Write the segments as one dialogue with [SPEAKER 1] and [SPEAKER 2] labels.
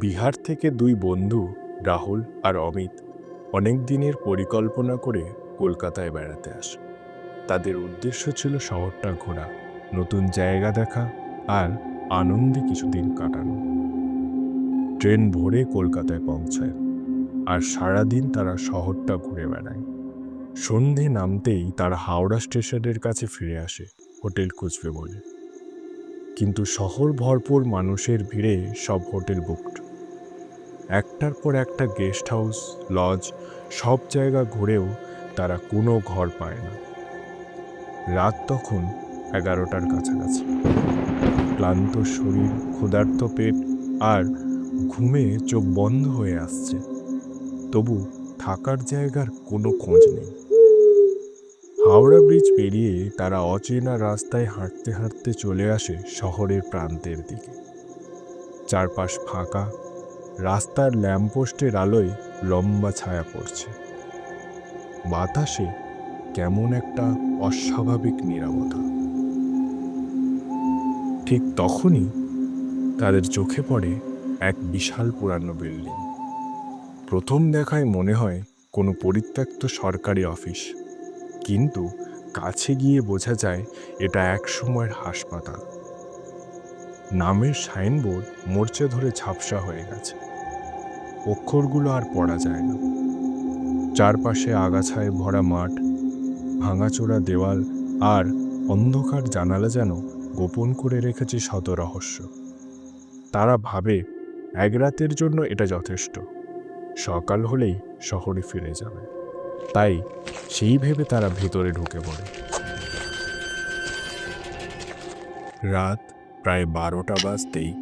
[SPEAKER 1] বিহার থেকে দুই বন্ধু, রাহুল আর অমিত, অনেক দিনের পরিকল্পনা করে কলকাতায় বেড়াতে আসে। তাদের উদ্দেশ্য ছিল শহরটা ঘোরা, নতুন জায়গা দেখা আর আনন্দে কিছুদিন কাটানো। ট্রেন ভোরে কলকাতায় পৌঁছায় আর সারাদিন তারা শহরটা ঘুরে বেড়ায়। সন্ধে নামতেই তারা হাওড়া স্টেশনের কাছে ফিরে আসে হোটেল খুঁজবে বলে। কিন্তু শহর ভরপুর মানুষের ভিড়ে সব হোটেল বুকড একটার পর একটা গেস্ট হাউস, লজ, সব জায়গা ঘুরেও তারা কোনো ঘর পায় না। রাত তখন এগারোটার কাছাকাছি। ক্লান্ত শরীর, ক্ষুধার্ত পেট আর ঘুমে চোখ বন্ধ হয়ে আসছে। তবু থাকার জায়গার কোনো খোঁজ নেই। হাওড়া ব্রিজ পেরিয়ে তারা অচেনা রাস্তায় হাঁটতে হাঁটতে চলে আসে শহরের প্রান্তের দিকে। চারপাশ ফাঁকা রাস্তার ল্যাম্পপোস্টের আলোয় লম্বা ছায়া পড়ছে। বাতাসে কেমন একটা অস্বাভাবিক নীরবতা। ঠিক তখনই তাদের চোখে পড়ে এক বিশাল পুরানো বিল্ডিং। প্রথম দেখায় মনে হয় কোনো পরিত্যক্ত সরকারি অফিস, কিন্তু কাছে গিয়ে বোঝা যায় এটা এক সময়ের হাসপাতাল। নামের সাইনবোর্ড মোর্চে ধরে ঝাপসা হয়ে গেছে। অক্ষরগুলো আর পড়া যায় না। চারপাশে আগাছায় ভরা মাঠ, ভাঙাচোরা দেওয়াল আর অন্ধকার জানালা যেন গোপন করে রেখেছে শত রহস্য। তারা ভাবে, এক রাতের জন্য এটা যথেষ্ট। সকাল হলেই শহরে ফিরে যাবে। তাই সেই ভেবে তারা ভেতরে ঢুকে পড়ে। রাত প্রায় বারোটা বাজতেই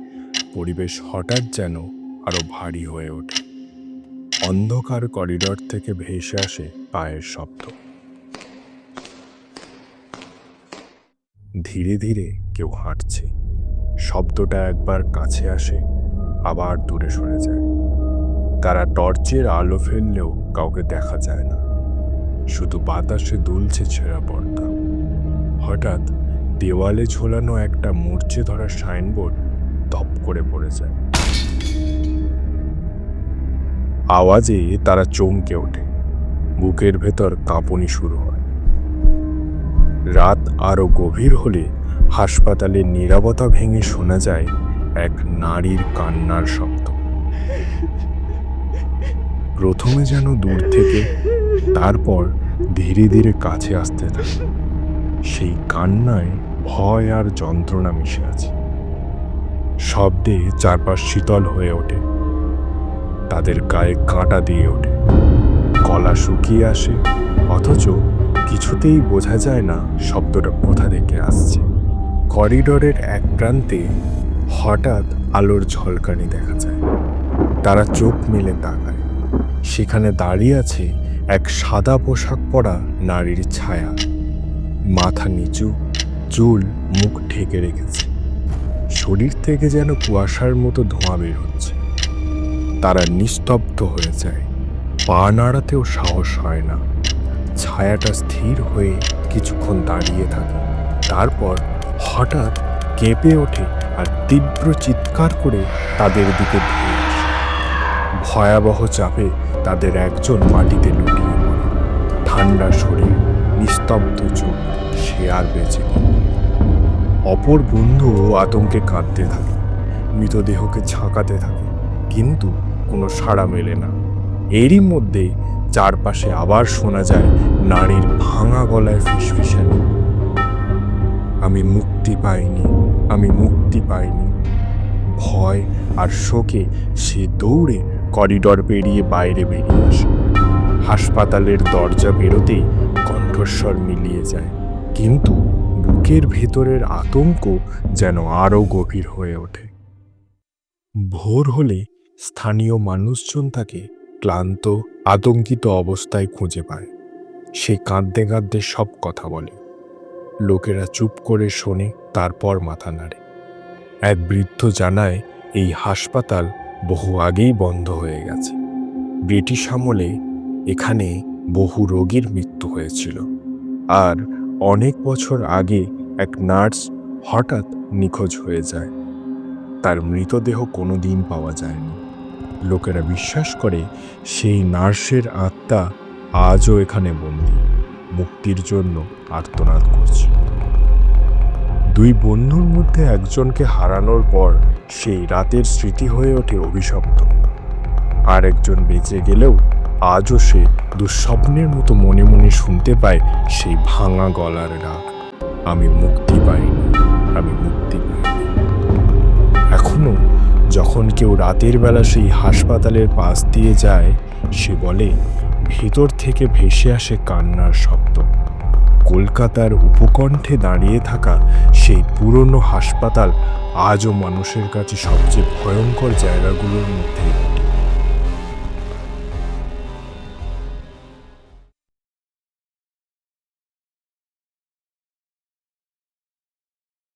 [SPEAKER 1] পরিবেশ হঠাৎ যেন আরও ভারী হয়ে ওঠে। অন্ধকার করিডর থেকে ভেসে আসে পায়ের শব্দ। ধীরে ধীরে কেউ হাঁটছে। শব্দটা একবার কাছে আসে, আবার দূরে সরে যায়। তারা টর্চের আলো ফেললেও কাউকে দেখা যায় না। শুধু বাতাসে দুলছে ছেঁড়া পর্দা। হঠাৎ দেওয়ালে ঝোলানো একটা মূর্ছে ধরা সাইনবোর্ড ধপ করে পড়ে যায়। আওয়াজে তারা চমকে ওঠে। বুকের ভেতর কাঁপুনি শুরু হয়। রাত আরও গভীর হলে হাসপাতালের নীরবতা ভেঙে শোনা যায় এক নারীর কান্নার শব্দ। প্রথমে যেন দূর থেকে, তারপর ধীরে ধীরে কাছে আসতে থাকে। সেই কান্নায় ভয় আর যন্ত্রণা মিশে আছে। শব্দে চারপাশ শীতল হয়ে ওঠে। তাদের গায়ে কাঁটা দিয়ে ওঠে। গলা শুকিয়ে আসে, অথচ কিছুতেই বোঝা যায় না শব্দটা কোথা থেকে আসছে। করিডোরের এক প্রান্তে হঠাৎ আলোর ঝলকানি দেখা যায়। তারা চোখ মেলে তাকায়। সেখানে দাঁড়িয়ে আছে এক সাদা পোশাক পরা নারীর ছায়া। মাথা নিচু, চুল মুখ ঢেকে রেখেছে। শরীর থেকে যেন কুয়াশার মতো ধোঁয়া বের হচ্ছে। তারা নিস্তব্ধ হয়ে যায়। পা নাড়াতেও সাহস হয় না। ছায়াটা স্থির হয়ে কিছুক্ষণ দাঁড়িয়ে থাকে। তারপর হঠাৎ কেঁপে ওঠে আর তীব্র চিৎকার করে তাদের দিকে ভয়াবহ চাপে তাদের একজন মাটিতে লুটিয়ে পড়ে। ঠান্ডা শরীর, নিস্তব্ধ চোখ, সে আর বেঁচে অপর বন্ধু আতঙ্কে কাঁদতে থাকে। মৃতদেহকে ঝাঁকাতে থাকে। কিন্তু কোনো সাড়া মেলে না। এরই মধ্যে চারপাশে আবার শোনা যায় নারীর ভাঙা গলায় ফিসফিসানি। আমি মুক্তি পাইনি, আমি মুক্তি পাইনি। ভয় আর শোকে সে দৌড়ে করিডর পেরিয়ে বাইরে বেরিয়ে আসে। হাসপাতালের দরজা বেরোতেই কণ্ঠস্বর মিলিয়ে যায়। কিন্তু বুকের ভেতরের আতঙ্ক যেন আরও গভীর হয়ে ওঠে। ভোর হলে স্থানীয় মানুষজন তাকে ক্লান্ত, আতঙ্কিত অবস্থায় খুঁজে পায়। সে কাঁদতে কাঁদতে সব কথা বলে। লোকেরা চুপ করে শোনে, তারপর মাথা নাড়ে। এক বৃদ্ধ জানায়, এই হাসপাতাল বহু আগেই বন্ধ হয়ে গেছে। ব্রিটিশ আমলে এখানে বহু রোগীর মৃত্যু হয়েছিল। আর অনেক বছর আগে এক নার্স হঠাৎ নিখোঁজ হয়ে যায়। তার মৃতদেহ কোনো দিন পাওয়া যায়নি। লোকেরা বিশ্বাস করে সেই নার্সের আত্মা আজও এখানে বন্দি। মুক্তির জন্য আর্তনাদ করছে। দুই বন্ধুর মধ্যে একজনকে হারানোর পর সেই রাতের স্মৃতি হয়ে ওঠে অভিশপ্ত। আর একজন বেঁচে গেলেও আজও সে দুঃস্বপ্নের মতো মনে মনে শুনতে পায় সেই ভাঙা গলার ডাক আমি মুক্তি পাইনি, আমি মুক্তি পাইনি। এখনও যখন কেউ রাতের বেলা সেই হাসপাতালের পাশ দিয়ে যায়, সে বলে, ভেতর থেকে ভেসে আসে কান্নার শব্দ। কলকাতার উপকণ্ঠে দাঁড়িয়ে থাকা সেই পুরনো হাসপাতাল আজও মানুষের কাছে সবচেয়ে ভয়ঙ্কর জায়গাগুলোর মধ্যে